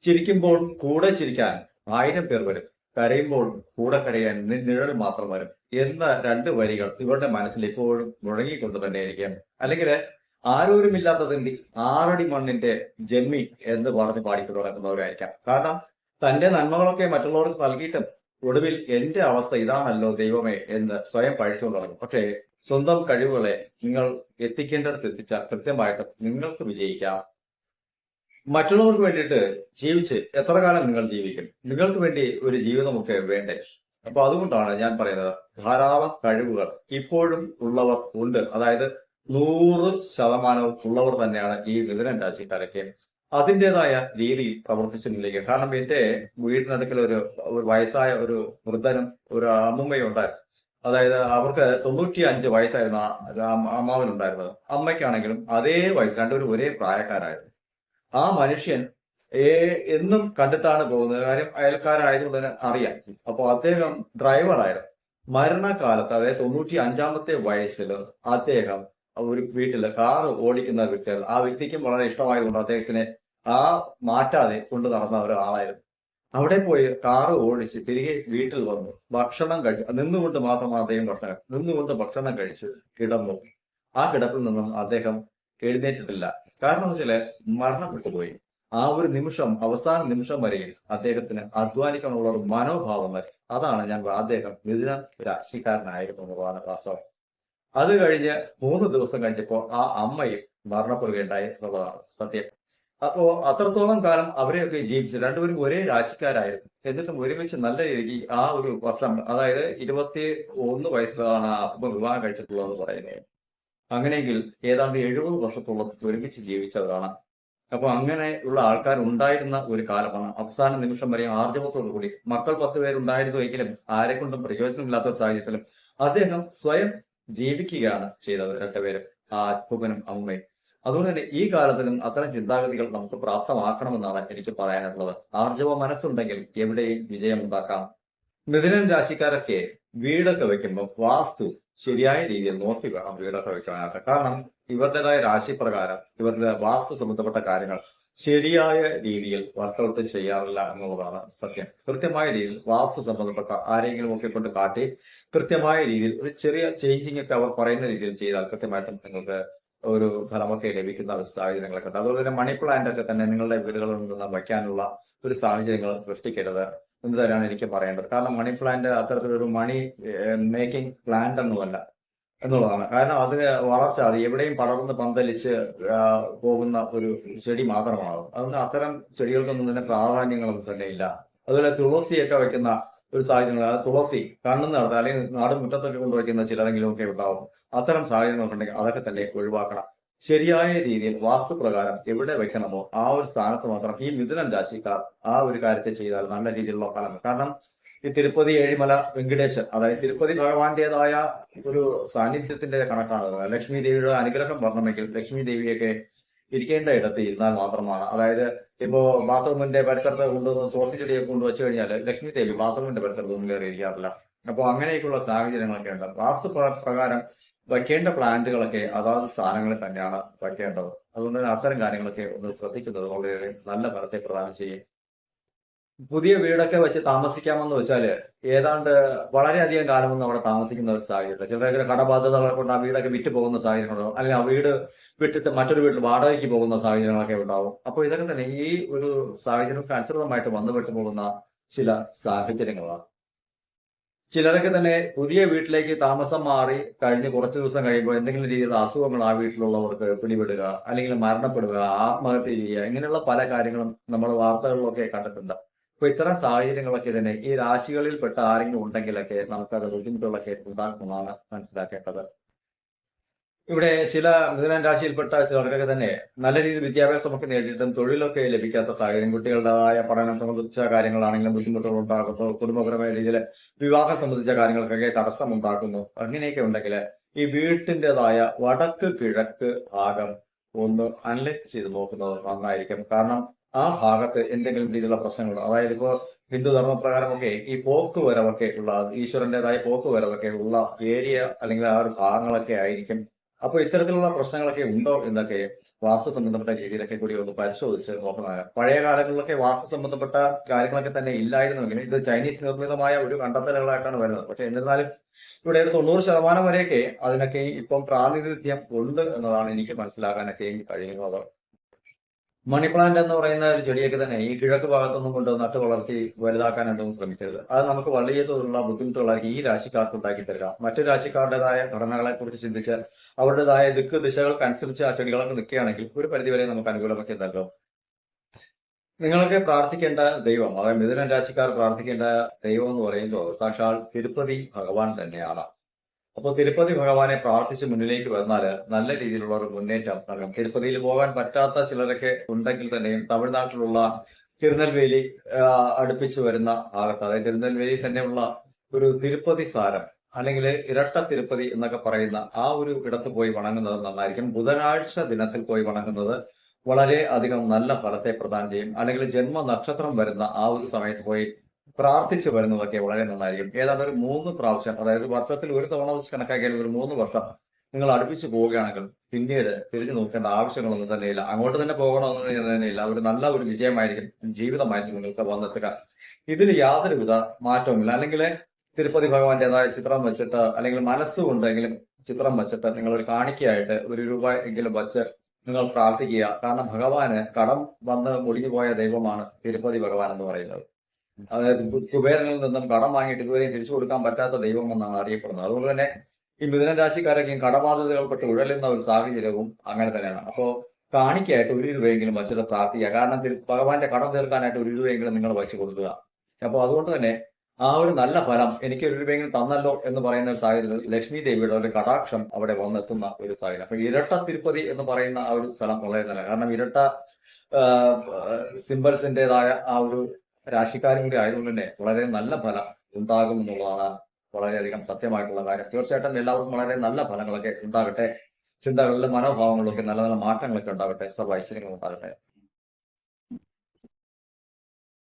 ചിരിക്കുമ്പോൾ കൂടെ ചിരിക്കാൻ ആയിരം പേർ വരും. കരയുമ്പോൾ കൂടെ കരയാൻ നിഴൽ മാത്രം വരും. എന്ന രണ്ട് വരികൾ ഇവരുടെ മനസ്സിൽ ഇപ്പോഴും മുഴങ്ങിക്കൊണ്ട് തന്നെ ഇരിക്കാം അല്ലെങ്കിൽ ആരോരുമില്ലാത്തതിന്റെ ആറടി മണ്ണിന്റെ ജമ്മി എന്ന് പറഞ്ഞ് പാടിക്കൊണ്ട് നടക്കുന്നവരായിരിക്കാം. കാരണം തന്റെ നന്മകളൊക്കെ മറ്റുള്ളവർക്ക് നൽകിയിട്ടും ഒടുവിൽ എന്റെ അവസ്ഥ ഇതാണല്ലോ ദൈവമേ എന്ന് സ്വയം പഴിച്ചുകൊണ്ട് നടക്കും. പക്ഷേ സ്വന്തം കഴിവുകളെ നിങ്ങൾ എത്തിക്കേണ്ടടുത്ത് എത്തിച്ചാൽ കൃത്യമായിട്ട് നിങ്ങൾക്ക് വിജയിക്കാം. മറ്റുള്ളവർക്ക് വേണ്ടിയിട്ട് ജീവിച്ച് എത്ര കാലം നിങ്ങൾ ജീവിക്കും? നിങ്ങൾക്ക് വേണ്ടി ഒരു ജീവിതമൊക്കെ വേണ്ടേ? അപ്പൊ അതുകൊണ്ടാണ് ഞാൻ പറയുന്നത് ധാരാളം കഴിവുകൾ ഇപ്പോഴും ഉള്ളവർ ഉണ്ട്. അതായത് നൂറ് ശതമാനവും ഉള്ളവർ തന്നെയാണ് ഈ മിഥുനൻ രാശിക്കാരൊക്കെ. അതിന്റെതായ രീതിയിൽ പ്രവർത്തിച്ചിട്ടില്ല കാരണം എന്റെ വീടിനടുക്കൽ ഒരു വയസ്സായ ഒരു വൃദ്ധനും ഒരു അമ്മുമ്മയും ഉണ്ടായിരുന്നു അതായത് അവർക്ക് തൊണ്ണൂറ്റി അഞ്ച് വയസ്സായിരുന്നു ആ ഉണ്ടായിരുന്നത് അമ്മയ്ക്കാണെങ്കിലും അതേ വയസ്സ് രണ്ടുപേരും ഒരേ പ്രായക്കാരായിരുന്നു. ആ മനുഷ്യൻ എന്നും കണ്ടിട്ടാണ് പോകുന്നത്. കാര്യം അയൽക്കാരായതുകൊണ്ട് തന്നെ അറിയാം. അപ്പൊ അദ്ദേഹം ഡ്രൈവറായിരുന്നു. മരണകാലത്ത് അതായത് തൊണ്ണൂറ്റി അഞ്ചാമത്തെ വയസ്സിൽ അദ്ദേഹം ഒരു വീട്ടിൽ കാർ ഓടിക്കുന്ന വ്യക്തികൾ ആ വ്യക്തിക്കും വളരെ ഇഷ്ടമായതുകൊണ്ട് അദ്ദേഹത്തിനെ ആ മാറ്റാതെ കൊണ്ടു നടന്ന ഒരാളായിരുന്നു അവിടെ പോയി കാറ് ഓടിച്ച് തിരികെ വീട്ടിൽ വന്നു. ഭക്ഷണം കഴിച്ചു. നിന്നുകൊണ്ട് മാത്രം അദ്ദേഹം ഭക്ഷണം. നിന്നുകൊണ്ട് ഭക്ഷണം കഴിച്ചു കിടന്നു. ആ കിടപ്പിൽ നിന്നും അദ്ദേഹം എഴുന്നേറ്റിട്ടില്ല. കാരണം എന്ന് വെച്ചാൽ മരണപ്പെട്ടു പോയി ആ ഒരു നിമിഷം അവസാന നിമിഷം വരെയും അദ്ദേഹത്തിന് അധ്വാനിക്കാനുള്ള ഒരു മനോഭാവം വരെ. അതാണ് ഞാൻ അദ്ദേഹം മിഥുന രാശിക്കാരനായിരുന്നു എന്നുള്ളതാണ് വാസ്തവം. അത് കഴിഞ്ഞ് മൂന്ന് ദിവസം കഴിഞ്ഞപ്പോൾ ആ അമ്മയും മരണപ്പെടുകയുണ്ടായി എന്നുള്ളതാണ് സത്യം. അപ്പോ അത്രത്തോളം കാലം അവരെയൊക്കെ ജീവിച്ചു. രണ്ടുപേരും ഒരേ രാശിക്കാരായിരുന്നു. എന്നിട്ടും ഒരുമിച്ച് നല്ല രീതിക്ക് ആ ഒരു വർഷം അതായത് ഇരുപത്തി ഒന്ന് വയസ്സിലാണ് അപ്പൊ വിവാഹം കഴിച്ചിട്ടുള്ളതെന്ന് പറയുന്നത്. അങ്ങനെയെങ്കിൽ ഏതാണ്ട് എഴുപത് വർഷത്തോളം ഒരുമിച്ച് ജീവിച്ചവരാണ്. അപ്പൊ അങ്ങനെ ഉള്ള ആൾക്കാർ ഉണ്ടായിരുന്ന ഒരു കാലമാണ്. അവസാന നിമിഷം വരെ ആർജവത്തോടു കൂടി മക്കൾ പത്ത് പേരുണ്ടായിരുന്നുവെങ്കിലും ആരെക്കൊണ്ടും പ്രയോജനമില്ലാത്ത ഒരു സാഹചര്യത്തിലും അദ്ദേഹം സ്വയം ജീവിക്കുകയാണ് ചെയ്തത് രണ്ടുപേരും ആ അപ്പനും അമ്മയും. അതുകൊണ്ട് തന്നെ ഈ കാലത്തിലും അത്തരം ചിന്താഗതികൾ നമുക്ക് പ്രാപ്തമാക്കണമെന്നാണ് എനിക്ക് പറയാനുള്ളത്. ആർജവ മനസ്സുണ്ടെങ്കിൽ എവിടെയും വിജയമുണ്ടാക്കാം? മിഥുനൻ രാശിക്കാരൊക്കെ വീടൊക്കെ വെക്കുമ്പോൾ വാസ്തു ശരിയായ രീതിയിൽ നോക്കി വേണം വീടൊക്കെ വെക്കാനായിട്ട്. കാരണം ഇവരുടേതായ രാശി പ്രകാരം ഇവരുടെ വാസ്തു സംബന്ധപ്പെട്ട കാര്യങ്ങൾ ശരിയായ രീതിയിൽ വർക്കൗട്ട് ചെയ്യാറില്ല എന്നുള്ളതാണ് സത്യം. കൃത്യമായ രീതിയിൽ വാസ്തു സംബന്ധപ്പെട്ട ആരെങ്കിലും ഒക്കെ കൊണ്ട് കാട്ടി കൃത്യമായ രീതിയിൽ ഒരു ചെറിയ ചേഞ്ചിങ് ഒക്കെ അവർ പറയുന്ന രീതിയിൽ ചെയ്താൽ കൃത്യമായിട്ടും നിങ്ങൾക്ക് ഒരു ഫലമൊക്കെ ലഭിക്കുന്ന ഒരു സാഹചര്യങ്ങളൊക്കെ ഉണ്ട്. അതുപോലെ തന്നെ മണി പ്ലാന്റ് ഒക്കെ തന്നെ നിങ്ങളുടെ വീടുകളിൽ നിന്ന് വയ്ക്കാനുള്ള ഒരു സാഹചര്യങ്ങൾ സൃഷ്ടിക്കരുത് എന്ന് തന്നെയാണ് എനിക്ക് പറയേണ്ടത്. കാരണം മണി പ്ലാന്റ് അത്തരത്തിലൊരു മണി മേക്കിംഗ് പ്ലാന്റ് ഒന്നുമല്ല എന്നുള്ളതാണ്. കാരണം അത് വളർച്ച അത് എവിടെയും പടർന്ന് പന്തലിച്ച് പോകുന്ന ഒരു ചെടി മാത്രമാണ്. അതുകൊണ്ട് അത്തരം ചെടികൾക്കൊന്നും തന്നെ പ്രാധാന്യങ്ങളൊന്നും തന്നെ ഇല്ല അതുപോലെ തുളസിയൊക്കെ വെക്കുന്ന ഒരു സാഹചര്യങ്ങൾ. തുളസി കണ്ണെന്ന് നടത്തുക അല്ലെങ്കിൽ നാട് മുറ്റത്തൊക്കെ കൊണ്ടുവയ്ക്കുന്ന ചിലരെങ്കിലും ഒക്കെ ഉണ്ടാവും. അത്തരം സാഹചര്യങ്ങളുണ്ടെങ്കിൽ അതൊക്കെ തന്നെ ഒഴിവാക്കണം. ശരിയായ രീതിയിൽ വാസ്തുപ്രകാരം എവിടെ വെക്കണമോ ആ ഒരു സ്ഥാനത്ത് മാത്രം ഈ മിഥുനം രാശിക്കാർ ആ ഒരു കാര്യത്തെ ചെയ്താൽ നല്ല രീതിയിലുള്ള ഫലം. കാരണം ഈ തിരുപ്പതി ഏഴിമല വെങ്കടേശൻ അതായത് തിരുപ്പതി ഭഗവാന്റേതായ ഒരു സാന്നിധ്യത്തിന്റെ കണക്കാണ്. ലക്ഷ്മി ദേവിയുടെ അനുഗ്രഹം വരണമെങ്കിൽ ലക്ഷ്മി ദേവിയൊക്കെ ഇരിക്കേണ്ട ഇടത്ത് ഇരുന്നാൽ മാത്രമാണ്. അതായത് ഇപ്പോ ബാത്റൂമിന്റെ പരിസരത്ത് കൊണ്ടുവന്ന് തുളസി ചെടിയൊക്കെ കൊണ്ടുവച്ചു കഴിഞ്ഞാൽ ലക്ഷ്മി ദേവി ബാത്റൂമിന്റെ പരിസരത്തൊന്നും കയറി ഇരിക്കാറില്ല. അപ്പോൾ അങ്ങനെയൊക്കെയുള്ള സാഹചര്യങ്ങളൊക്കെ ഉണ്ട്. വാസ്തു പ്രകാരം വയ്ക്കേണ്ട പ്ലാന്റുകളൊക്കെ അതാത് സ്ഥാനങ്ങളിൽ തന്നെയാണ് വയ്ക്കേണ്ടത്. അതുകൊണ്ട് തന്നെ അത്തരം കാര്യങ്ങളൊക്കെ ഒന്ന് ശ്രദ്ധിക്കുന്നത് വളരെ നല്ല ഫലത്തെ പ്രദാനം ചെയ്യും. പുതിയ വീടൊക്കെ വെച്ച് താമസിക്കാമെന്ന് വെച്ചാൽ ഏതാണ്ട് വളരെയധികം കാലമൊന്നും അവിടെ താമസിക്കുന്ന ഒരു സാഹചര്യം ചിലരൊക്കെ കടബാധ്യതകളെ കൊണ്ട് ആ വീടൊക്കെ വിറ്റ് പോകുന്ന സാഹചര്യങ്ങളോ അല്ലെങ്കിൽ ആ വീട് വിട്ടിട്ട് മറ്റൊരു വീട്ടിൽ വാടകയ്ക്ക് പോകുന്ന സാഹചര്യങ്ങളൊക്കെ ഉണ്ടാവും. അപ്പോൾ ഇതൊക്കെ തന്നെ ഈ ഒരു സാഹചര്യങ്ങൾക്ക് അനുസൃതമായിട്ട് വന്നുപെട്ടു പോകുന്ന ചില സാഹചര്യങ്ങളാണ്. ചിലരൊക്കെ തന്നെ പുതിയ വീട്ടിലേക്ക് താമസം മാറി കഴിഞ്ഞ് കുറച്ച് ദിവസം കഴിയുമ്പോൾ എന്തെങ്കിലും രീതിയിലുള്ള അസുഖങ്ങൾ ആ വീട്ടിലുള്ളവർക്ക് പിടിപെടുക അല്ലെങ്കിൽ മരണപ്പെടുക ആത്മഹത്യ ചെയ്യുക ഇങ്ങനെയുള്ള പല കാര്യങ്ങളും നമ്മൾ വാർത്തകളിലൊക്കെ കണ്ടിട്ടുണ്ട്. അപ്പൊ ഇത്തരം സാഹചര്യങ്ങളൊക്കെ തന്നെ ഈ രാശികളിൽപ്പെട്ട ആരെങ്കിലും ഉണ്ടെങ്കിലൊക്കെ നമുക്കത് ബുദ്ധിമുട്ടുകളൊക്കെ ഉണ്ടാക്കുമെന്നാണ് മനസ്സിലാക്കേണ്ടത്. ഇവിടെ ചില മിഥുനം രാശിയിൽപ്പെട്ട ചിലർക്കൊക്കെ തന്നെ നല്ല രീതിയിൽ വിദ്യാഭ്യാസമൊക്കെ നേടിയിട്ടും തൊഴിലൊക്കെ ലഭിക്കാത്ത സാഹചര്യം കുട്ടികളുടേതായ പഠനം സംബന്ധിച്ച കാര്യങ്ങളാണെങ്കിലും ബുദ്ധിമുട്ടുകൾ ഉണ്ടാകുന്നു കുടുംബപരമായ രീതിയിൽ വിവാഹം സംബന്ധിച്ച കാര്യങ്ങൾക്കൊക്കെ തടസ്സം ഉണ്ടാക്കുന്നു. അങ്ങനെയൊക്കെ ഉണ്ടെങ്കിൽ ഈ വീട്ടിന്റെതായ വടക്ക് കിഴക്ക് ഭാഗം ഒന്ന് അനലൈസ് ചെയ്ത് നോക്കുന്നത് നന്നായിരിക്കും. കാരണം ആ ഭാഗത്ത് എന്തെങ്കിലും രീതിയിലുള്ള പ്രശ്നങ്ങളോ അതായത് ഇപ്പോൾ ഹിന്ദു ധർമ്മപ്രകാരമൊക്കെ ഈ പോക്ക് വരവൊക്കെ ഉള്ള ഈശ്വരന്റെതായ പോക്ക് വരവൊക്കെ ഉള്ള ഏരിയ അല്ലെങ്കിൽ ആ ഒരു ഭാഗങ്ങളൊക്കെ ആയിരിക്കും അപ്പൊ ഇത്തരത്തിലുള്ള പ്രശ്നങ്ങളൊക്കെ ഉണ്ടോ എന്നൊക്കെ വാസ്തു സംബന്ധപ്പെട്ട രീതിയിലൊക്കെ കൂടി ഒന്ന് പരിശോധിച്ച് നോക്കുന്നതാണ് പഴയ കാലങ്ങളിലൊക്കെ വാസ്തു സംബന്ധപ്പെട്ട കാര്യങ്ങളൊക്കെ തന്നെ ഇല്ലായിരുന്നുവെങ്കിൽ ഇത് ചൈനീസ് നിർമ്മിതമായ ഒരു കണ്ടെത്തലുകളായിട്ടാണ് വരുന്നത്. പക്ഷെ എന്നിരുന്നാലും ഇവിടെ ഒരു തൊണ്ണൂറ് ശതമാനം വരെയൊക്കെ അതിനൊക്കെ ഇപ്പം പ്രാതിനിധ്യം ഉണ്ട് എന്നതാണ് എനിക്ക് മനസ്സിലാക്കാനൊക്കെ കഴിയുന്നത്. മണി പ്ലാന്റ് എന്ന് പറയുന്ന ഒരു ചെടിയൊക്കെ തന്നെ ഈ കിഴക്ക് ഭാഗത്തൊന്നും കൊണ്ട് നട്ട് വളർത്തി വലുതാക്കാനായിട്ടൊന്നും ശ്രമിക്കരുത്. അത് നമുക്ക് വലിയ തോതിലുള്ള ബുദ്ധിമുട്ടുകളാക്കി ഈ രാശിക്കാർക്ക് ഉണ്ടാക്കി തരിക. മറ്റു രാശിക്കാരുടേതായ ഘടനകളെ കുറിച്ച് ചിന്തിച്ച് അവരുടേതായ ദിക്ക് ദിശകൾക്കനുസരിച്ച് ആ ചെടികളൊക്കെ നിൽക്കുകയാണെങ്കിൽ ഒരു പരിധിവരെ നമുക്ക് അനുകൂലമൊക്കെ ഉണ്ടല്ലോ നിങ്ങളൊക്കെ പ്രാർത്ഥിക്കേണ്ട ദൈവം അതായത് മിഥുനൻ രാശിക്കാർ പ്രാർത്ഥിക്കേണ്ട ദൈവം എന്ന് പറയുമ്പോൾ സാക്ഷാൽ തിരുപ്പതി ഭഗവാൻ തന്നെയാണ്. അപ്പോൾ തിരുപ്പതി ഭഗവാനെ പ്രാർത്ഥിച്ച് മുന്നിലേക്ക് വന്നാൽ നല്ല രീതിയിലുള്ള ഒരു മുന്നേറ്റം നൽകും തിരുപ്പതിയിൽ പോകാൻ പറ്റാത്ത ചിലരൊക്കെ ഉണ്ടെങ്കിൽ തന്നെയും തമിഴ്നാട്ടിലുള്ള തിരുനെൽവേലി അടുപ്പിച്ച് വരുന്ന ഭാഗത്ത് അതായത് തിരുനെൽവേലി തന്നെയുള്ള ഒരു തിരുപ്പതി സാരം അല്ലെങ്കിൽ ഇരട്ട തിരുപ്പതി എന്നൊക്കെ പറയുന്ന ആ ഒരു ഇടത്ത് പോയി വണങ്ങുന്നത് നന്നായിരിക്കും. ബുധനാഴ്ച ദിനത്തിൽ പോയി വണങ്ങുന്നത് വളരെ അധികം നല്ല ഫലത്തെ പ്രദാനം ചെയ്യും. അല്ലെങ്കിൽ ജന്മ നക്ഷത്രം വരുന്ന ആ ഒരു സമയത്ത് പോയി പ്രാർത്ഥിച്ചു വരുന്നതൊക്കെ വളരെ നന്നായിരിക്കും. ഏതാണ്ട് ഒരു മൂന്ന് പ്രാവശ്യം അതായത് വർഷത്തിൽ ഒരു തവണ വെച്ച് കണക്കാക്കിയാൽ ഒരു മൂന്ന് വർഷം നിങ്ങൾ അടുപ്പിച്ച് പോവുകയാണെങ്കിൽ പിന്നീട് തിരിഞ്ഞു നോക്കേണ്ട ആവശ്യങ്ങളൊന്നും തന്നെയില്ല. അങ്ങോട്ട് തന്നെ പോകണമെന്ന് തന്നെയില്ല. ഒരു നല്ല ഒരു വിജയമായിരിക്കും. ജീവിതമായിരിക്കും നിങ്ങൾക്ക് വന്നെത്തുക. ഇതിൽ യാതൊരുവിധ മാറ്റവുമില്ല. അല്ലെങ്കിൽ തിരുപ്പതി ഭഗവാന്റേതായ ചിത്രം വെച്ചിട്ട് അല്ലെങ്കിൽ മനസ്സുകൊണ്ടെങ്കിലും ചിത്രം വെച്ചിട്ട് നിങ്ങൾ ഒരു കാണിക്കയായിട്ട് ഒരു രൂപ എങ്കിലും വച്ച് നിങ്ങൾ പ്രാർത്ഥിക്കുക. കാരണം ഭഗവാന് കടം വന്ന് മുടിഞ്ഞുപോയ ദൈവമാണ് തിരുപ്പതി ഭഗവാൻ എന്ന് പറയുന്നത്. അതായത് കുബേരനിൽ നിന്നും കടം വാങ്ങിയിട്ട് ഇതുവരെയും തിരിച്ചു കൊടുക്കാൻ പറ്റാത്ത ദൈവം എന്നാണ് അറിയപ്പെടുന്നത്. അതുകൊണ്ട് തന്നെ ഈ മിഥുന രാശിക്കാരൊക്കെയും കടബാധ്യതകൾപ്പെട്ട് ഉഴലുന്ന ഒരു സാഹചര്യവും അങ്ങനെ തന്നെയാണ്. അപ്പോൾ കാണിക്കായിട്ട് ഒരു രൂപയെങ്കിലും വച്ചിട്ട് പ്രാർത്ഥിക്കുക. കാരണം ഭഗവാന്റെ കടം തീർക്കാനായിട്ട് ഒരു രൂപയെങ്കിലും നിങ്ങൾ വച്ചു കൊടുക്കുക. അപ്പോൾ അതുകൊണ്ട് തന്നെ ആ ഒരു നല്ല ഫലം എനിക്ക് ഒരു രൂപയെങ്കിലും തന്നല്ലോ എന്ന് പറയുന്ന ഒരു സാഹചര്യത്തിൽ ലക്ഷ്മി ദേവിയുടെ ഒരു കടാക്ഷം അവിടെ വന്നെത്തുന്ന ഒരു സാഹചര്യം. അപ്പൊ ഇരട്ട തിരുപ്പതി എന്ന് പറയുന്ന ആ ഒരു സ്ഥലം വളരെ നല്ല കാരണം ഇരട്ട സിംബൽസിന്റേതായ ആ ഒരു രാശിക്കാരും കൂടി ആയതുകൊണ്ട് തന്നെ വളരെ നല്ല ഫലം ഉണ്ടാകും എന്നുള്ളതാണ് വളരെയധികം സത്യമായിട്ടുള്ള കാര്യം. തീർച്ചയായിട്ടും എല്ലാവർക്കും വളരെ നല്ല ഫലങ്ങളൊക്കെ ഉണ്ടാകട്ടെ. ചിന്തകളിലും മനോഭാവങ്ങളിലൊക്കെ നല്ല നല്ല മാറ്റങ്ങളൊക്കെ ഉണ്ടാകട്ടെ. സർവ ഐശ്വര്യങ്ങൾ ഉണ്ടാകട്ടെ.